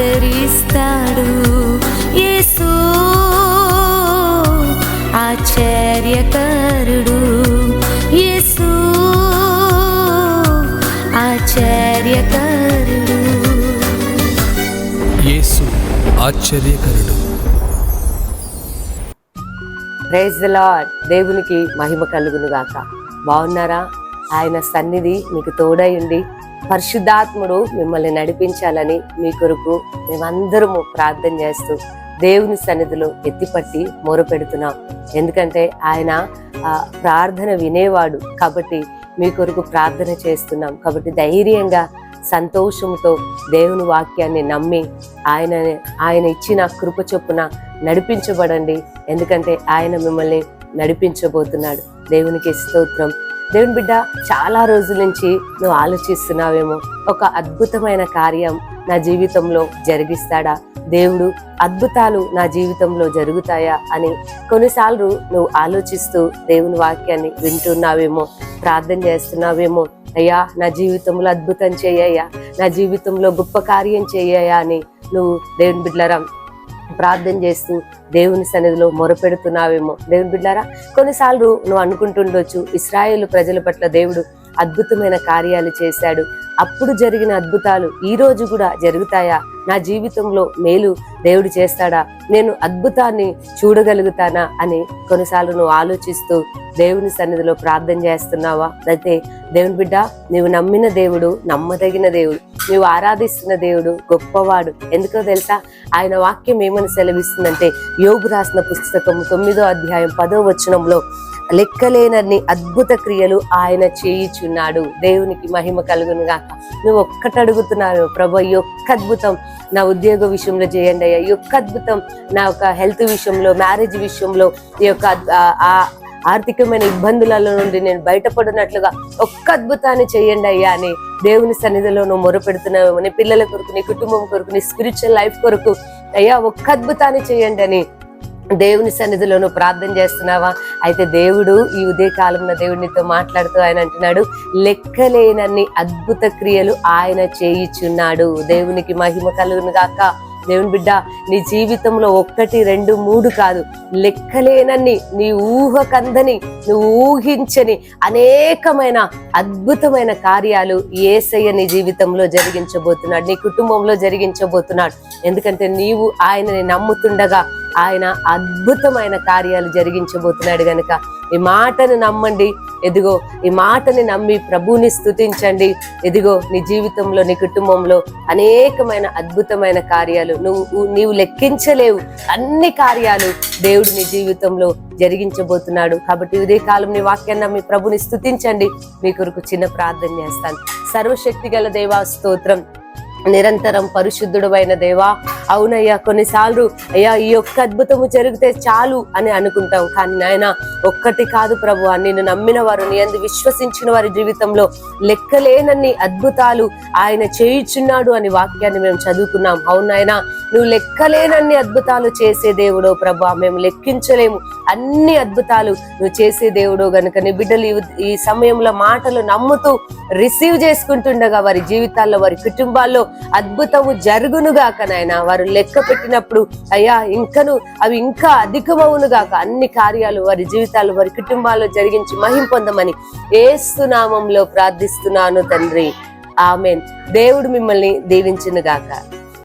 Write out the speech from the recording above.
ఆదరిస్తాడు యేసు ఆశ్చర్యకరుడు. యేసు ఆశ్చర్యకరుడు. యేసు ఆశ్చర్యకరుడు. Praise the lord. దేవునికి మహిమ కలుగును గాక బాగున్నారా? ఆయన సన్నిధి మీకు తోడై ఉండి పరిశుద్ధాత్ముడు మిమ్మల్ని నడిపించాలని మీ కొరకు మేమందరము ప్రార్థన చేస్తూ దేవుని సన్నిధిలో ఎత్తిపట్టి మొరపెడుతున్నాం. ఎందుకంటే ఆయన ప్రార్థన వినేవాడు కాబట్టి మీ కొరకు ప్రార్థన చేస్తున్నాం. కాబట్టి ధైర్యంగా సంతోషంతో దేవుని వాక్యాన్ని నమ్మి ఆయన ఆయన ఇచ్చిన కృప చొప్పున నడిపించబడండి. ఎందుకంటే ఆయన మిమ్మల్ని నడిపించబోతున్నాడు. దేవునికి స్తోత్రం. దేవుని బిడ్డ చాలా రోజుల నుంచి నువ్వు ఆలోచిస్తున్నావేమో. ఒక అద్భుతమైన కార్యం నా జీవితంలో జరిగిస్తాడా? దేవుడు అద్భుతాలు నా జీవితంలో జరుగుతాయా? అని కొన్నిసార్లు నువ్వు ఆలోచిస్తూ దేవుని వాక్యాన్ని వింటున్నావేమో ప్రార్థన చేస్తున్నావేమో అయ్యా నా జీవితంలో అద్భుతం చేయ్యా? నా జీవితంలో గొప్ప కార్యం చేయ్యా? అని నువ్వు దేవుని బిడ్డలరా ప్రార్థన చేస్తూ దేవుని సన్నిధిలో మొరపెడుతున్నావేమో. దేవుని బిడ్డారా కొన్నిసార్లు నువ్వు అనుకుంటుండొచ్చు ఇస్రాయేల్ ప్రజల పట్ల దేవుడు అద్భుతమైన కార్యాలు చేశాడు. అప్పుడు జరిగిన అద్భుతాలు ఈ రోజు కూడా జరుగుతాయా? నా జీవితంలో మేలు దేవుడు చేస్తాడా? నేను అద్భుతాన్ని చూడగలుగుతానా అని కొన్నిసార్లు నువ్వు ఆలోచిస్తూ దేవుని సన్నిధిలో ప్రార్థన చేస్తున్నావా? అయితే దేవుని బిడ్డ నువ్వు నమ్మిన దేవుడు నమ్మదగిన దేవుడు నువ్వు ఆరాధిస్తున్న దేవుడు గొప్పవాడు. ఎందుకో తెలుసా? ఆయన వాక్యం ఏమని సెలవిస్తుందంటే యోగు రాసిన పుస్తకం తొమ్మిదో అధ్యాయం పదో వచనంలో లెక్కలేనన్ని అద్భుత క్రియలు ఆయన చేయిచున్నాడు. దేవునికి మహిమ కలుగును గాక. నువ్వు ఒక్కటడుగుతున్నావు ప్రభు ఈ ఒక్క అద్భుతం నా ఉద్యోగ విషయంలో చేయండి అయ్యా. ఈ ఒక్క అద్భుతం నా యొక్క హెల్త్ విషయంలో మ్యారేజ్ విషయంలో ఈ యొక్క ఆర్థికమైన ఇబ్బందులలో నుండి నేను బయటపడినట్లుగా ఒక్క అద్భుతాన్ని చేయండి అయ్యా అని దేవుని సన్నిధిలో నువ్వు మొరపెడుతున్నావు నీ పిల్లల కొరకు నీ కుటుంబం కొరకు నీ స్పిరిచువల్ లైఫ్ కొరకు. అయ్యా ఒక్క అద్భుతాన్ని చేయండి అని దేవుని సన్నిధిలోను ప్రార్థన చేస్తున్నావా? అయితే దేవుడు ఈ ఉదయకాలంలో దేవునితో దేవుడినితో మాట్లాడుతూ ఆయన అంటున్నాడు లెక్కలేనన్ని అద్భుత క్రియలు ఆయన చేయిచున్నాడు. దేవునికి మహిమ కలుగును గాక దేవుని బిడ్డ నీ జీవితంలో ఒక్కటి రెండు మూడు కాదు. లెక్కలేనన్ని నీ ఊహకందని నువ్వు ఊహించని అనేకమైన అద్భుతమైన కార్యాలు ఏసయ్య నీ జీవితంలో జరిగించబోతున్నాడు నీ కుటుంబంలో జరిగించబోతున్నాడు. ఎందుకంటే నీవు ఆయనని నమ్ముతుండగా ఆయన అద్భుతమైన కార్యాలు జరిగించబోతున్నాడు గనక ఈ మాటను నమ్మండి. ఎదిగో ఈ మాటని నమ్మి ప్రభువుని స్థుతించండి ఎదిగో నీ జీవితంలో నీ కుటుంబంలో అనేకమైన అద్భుతమైన కార్యాలు. నువ్వు నీవు లెక్కించలేవు. అన్ని కార్యాలు దేవుడు నీ జీవితంలో జరిగించబోతున్నాడు. కాబట్టి ఇదే కాలం నీ వాక్యాన్ని నమ్మి ప్రభుని స్థుతించండి మీ కొరకు చిన్న ప్రార్థన చేస్తాను. సర్వశక్తి గల దేవా స్తోత్రం. నిరంతరం పరిశుద్ధుడు అయిన దేవా అవునయ్యా కొన్నిసార్లు అయ్యా ఈ ఒక్క అద్భుతము జరిగితే చాలు అని అనుకుంటాం. కానీ నాయన ఒక్కటి కాదు ప్రభు నిన్ను నమ్మిన వారు నీ అందు విశ్వసించిన వారి జీవితంలో లెక్కలేనన్ని అద్భుతాలు ఆయన చేయుచున్నాడు అని వాక్యాన్ని మేము చదువుకున్నాం. అవునాయన నువ్వు లెక్కలేనన్ని అద్భుతాలు చేసే దేవుడో ప్రభు మేము లెక్కించలేము. అన్ని అద్భుతాలు నువ్వు చేసే దేవుడో గనుక నీ బిడ్డలు ఈ- సమయంలో మాటలు నమ్ముతూ రిసీవ్ చేసుకుంటుండగా వారి జీవితాల్లో వారి కుటుంబాల్లో అద్భుతము జరుగునుగాక నాయన వారు లెక్క పెట్టినప్పుడు అయ్యా ఇంకను అవి ఇంకా అధికమవునుగాక అన్ని కార్యాలు వారి జీవితాలు వారి కుటుంబాల్లో జరిగించి మహిం పొందమని ఏస్తునామంలో ప్రార్థిస్తున్నాను తండ్రి. ఆమెన్. దేవుడు మిమ్మల్ని దీవించునుగాక.